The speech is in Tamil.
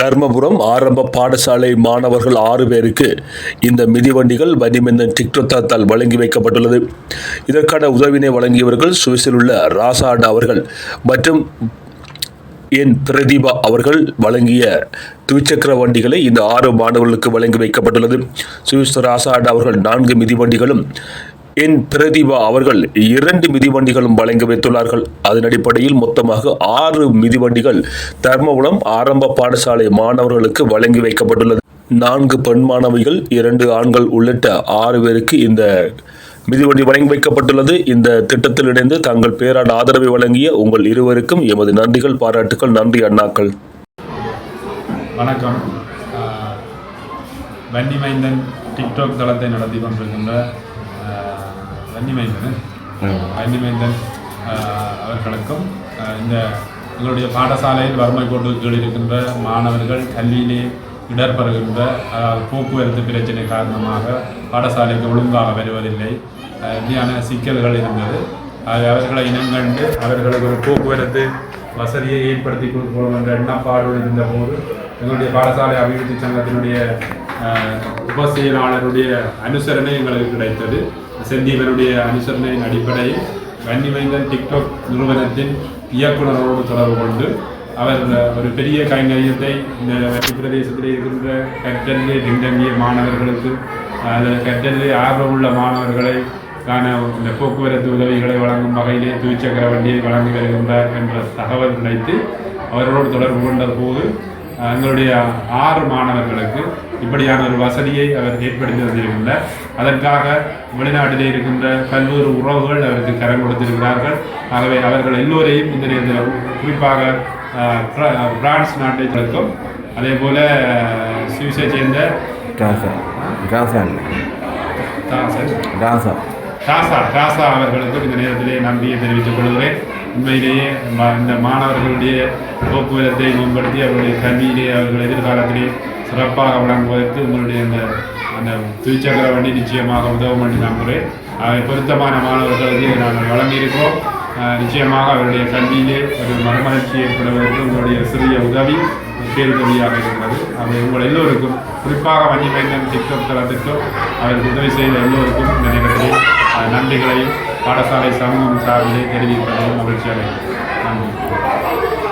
தர்மபுரம் ஆரம்ப பாடசாலை மாணவர்கள் ஆறு பேருக்கு இந்த மிதிவண்டிகள் வன்னிமந்தன் டிக்டோக் வழங்கி வைக்கப்பட்டுள்ளது. இதற்கான உதவினை வழங்கியவர்கள் சுவிஸில் உள்ள ராசாட் அவர்கள் மற்றும் என் பிரதீபா அவர்கள் வழங்கிய துவிச்சக்கர வண்டிகளை இந்த ஆறு மாணவர்களுக்கு வழங்கி வைக்கப்பட்டுள்ளது. சுவிஸ் ராசாட் அவர்கள் நான்கு மிதிவண்டிகளும் என் பிரதிபா அவர்கள் இரண்டு மிதிவண்டிகளும் வழங்கி வைத்துள்ளார்கள். அதன் அடிப்படையில் மொத்தமாக ஆறு மிதிவண்டிகள் தர்மபுரம் ஆரம்ப பாடசாலை மாணவர்களுக்கு வழங்கி வைக்கப்பட்டுள்ளது. நான்கு பெண் மாணவிகள் இரண்டு ஆண்கள் உள்ளிட்ட ஆறு பேருக்கு இந்த மிதிவண்டி வழங்கி வைக்கப்பட்டுள்ளது. இந்த திட்டத்தில் இணைந்து தங்கள் பேரான ஆதரவை வழங்கிய உங்கள் இருவருக்கும் எமது நன்றிகள் பாராட்டுகள் நன்றி அண்ணாக்கள். வணக்கம். வண்டி மைந்தன் டிக்டாக் தளத்தை நடத்தி கொண்டிருக்கின்ற வன்னிமைந்தன். வன்னிமைந்தன் அவர்களுக்கும் இந்த எங்களுடைய பாடசாலையில் வறுமை கோட்டு கீழ் இருக்கின்ற மாணவர்கள் கல்வியிலே இடர்பெறுகின்ற போக்குவரத்து பிரச்சனை காரணமாக பாடசாலைக்கு ஒழுங்காக வருவதில்லை. இப்படியான சிக்கல்கள் இருந்தது. ஆக அவர்களை இனங்கண்டு அவர்களுக்கு ஒரு போக்குவரத்து வசதியை ஏற்படுத்தி கொடுக்கணும் என்ற எண்ணப்பாடு இருந்த போது எங்களுடைய பாடசாலை அபிவிருத்தி சங்கத்தினுடைய உப செயலாளருடைய அனுசரணை எங்களுக்கு கிடைத்தது. செந்தீவனுடைய அனுசரணையின் அடிப்படையில் வன்னிமைந்தன் டிக்டாக் நிறுவனத்தின் இயக்குனரோடு தொடர்பு கொண்டு அவர் ஒரு பெரிய கைங்கரியத்தை இந்த மத்திய பிரதேசத்தில் இருக்கின்ற கற்றலிலே பின்தங்கிய மாணவர்களுக்கு அந்த கற்றலிலே ஆர்வமுள்ள மாணவர்களை காண இந்த போக்குவரத்து உதவிகளை வழங்கும் வகையிலே துவிச்சக்கர வண்டியை வழங்கி வருகின்றார் என்ற தகவல் கிடைத்து அவர்களோடு தொடர்பு கொண்ட போது எங்களுடைய ஆறு மாணவர்களுக்கு இப்படியான ஒரு வசதியை அவர் ஏற்படுத்தி வந்திருக்கின்றார் அதற்காக வெளிநாட்டிலே இருக்கின்ற பல்வேறு உறவுகள் அவருக்கு கரம் கொடுத்திருக்கிறார்கள். ஆகவே அவர்கள் எல்லோரையும் இந்த நேரத்தில் குறிப்பாக பிரான்ஸ் நாட்டை சேர்க்கும் அதே போல சுவிஸை சேர்ந்த அவர்களுக்கும் இந்த நேரத்திலே நன்றியை தெரிவித்துக் கொள்கிறேன். உண்மையிலேயே ம- இந்த மாணவர்களுடைய போக்குவரத்தை மேம்படுத்தி அவருடைய கல்வியிலே அவர்கள் எதிர்காலத்திலே சிறப்பாக வழங்குவதற்கு உங்களுடைய அந்த அந்த துவிச்சக்கர வண்டி நிச்சயமாக உதவும் என்று நம்புகிறேன் அவை பொருத்தமான மாணவர்களுக்கு நாங்கள் வழங்கியிருக்கிறோம். நிச்சயமாக அவருடைய கல்வியிலே ஒரு மறுமலர்ச்சி ஏற்படுவதற்கு உங்களுடைய சிறிய உதவி கேள்வியாக இருக்கிறது அவை உங்கள் எல்லோருக்கும் குறிப்பாக வங்கி மைந்தன் டிக்டாக் தளத்திற்கும் அவருக்கு உதவி செய்த எல்லோருக்கும் இந்த நேரத்தில் நன்றிகளையும் பாடசாலை சமூகம் சார்பிலே தெரிவிப்பதையும் மகிழ்ச்சி மகிழ்ச்சியாக நன்றி.